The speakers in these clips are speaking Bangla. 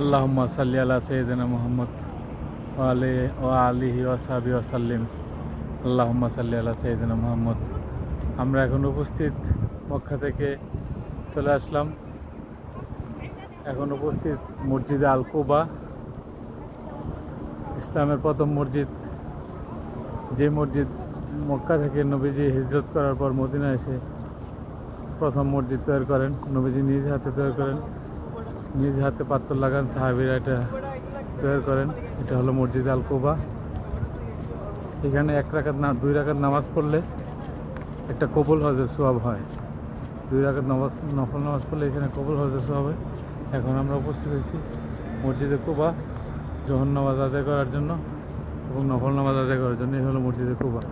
আল্লাহম্মা সাল্লি আলা সৈয়দিনা মোহাম্মদ ওয়ালে ও আলিহি ওয়াসাবি ওয়াসাল্লিম আল্লাহম্মা সাল্লি আলা সৈয়দিনা মোহাম্মদ। আমরা এখন উপস্থিত মক্কা থেকে চলে আসলাম। এখন উপস্থিত মসজিদে আল কুবা ইসলামের প্রথম মসজিদ। যে মসজিদ মক্কা থেকে নবীজি হিজরত করার পর মদিনা এসে প্রথম মসজিদ তৈরি করেন। নবীজি নিজ হাতে তৈরি করেন। নিজ হাতে পাত্তর লাগান সাহাবিরা এটা তৈরি করেন। এটা হলো মসজিদ আল কুবা এখানে এক রাকাত না দুই রাকাত নামাজ পড়লে একটা কবুল হজের সোয়াব হয়। দুই রাকাত নামাজ নফল নামাজ পড়লে এখানে কবুল হজের সোয়াব হয়। এখন আমরা উপস্থিত আছি মসজিদে কুবা, জহর নামাজ আদায় করার জন্য এবং নফল নামাজ আদায় করার জন্য। এই হলো মসজিদে কুবা।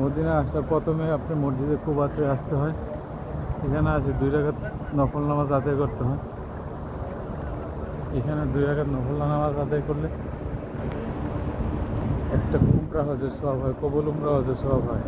মদিনা আসার প্রথমে আপনি মসজিদে খুব কুবাতে আসতে হয়। এখানে আসে দুই রাখাত নফল নামাজ আদায় করতে হয়। এখানে দুই রাখাত নফল নামাজ আদায় করলে একটা উমরা হজের সব হয়, কবুল উমরা হজের সব হয়।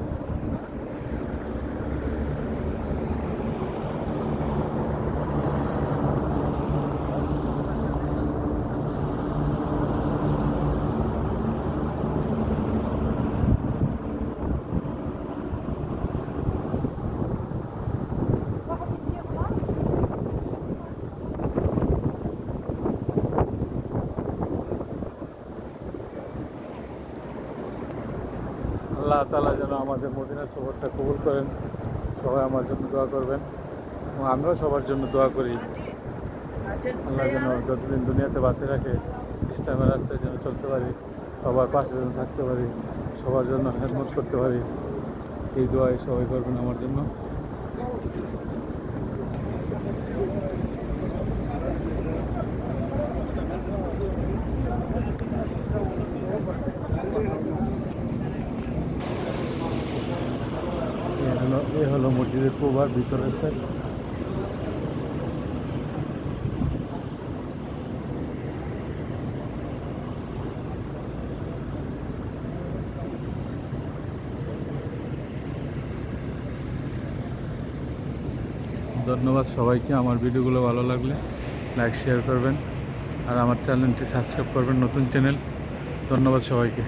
আল্লাহ তালা যেন আমাদের মদিনা সফরটা কবুল করেন। সবাই আমার জন্য দোয়া করবেন এবং আমিও সবার জন্য দোয়া করি। আল্লাহ যেন যতদিন দুনিয়াতে বাঁচে রাখে, ইসলামের রাস্তায় যেন চলতে পারি, সবার পাশে যেন থাকতে পারি, সবার জন্য হেলমেট করতে পারি। এই দোয়াই সবাই করবেন আমার জন্য এ হলো, এ হলো মসজিদের প্রভার ভিতরের সাইড ধন্যবাদ সবাইকে, আমার ভিডিওগুলো ভালো লাগলে লাইক শেয়ার করবেন। আর আমার চ্যানেলটি সাবস্ক্রাইব করবেন, নতুন চ্যানেল। ধন্যবাদ সবাইকে।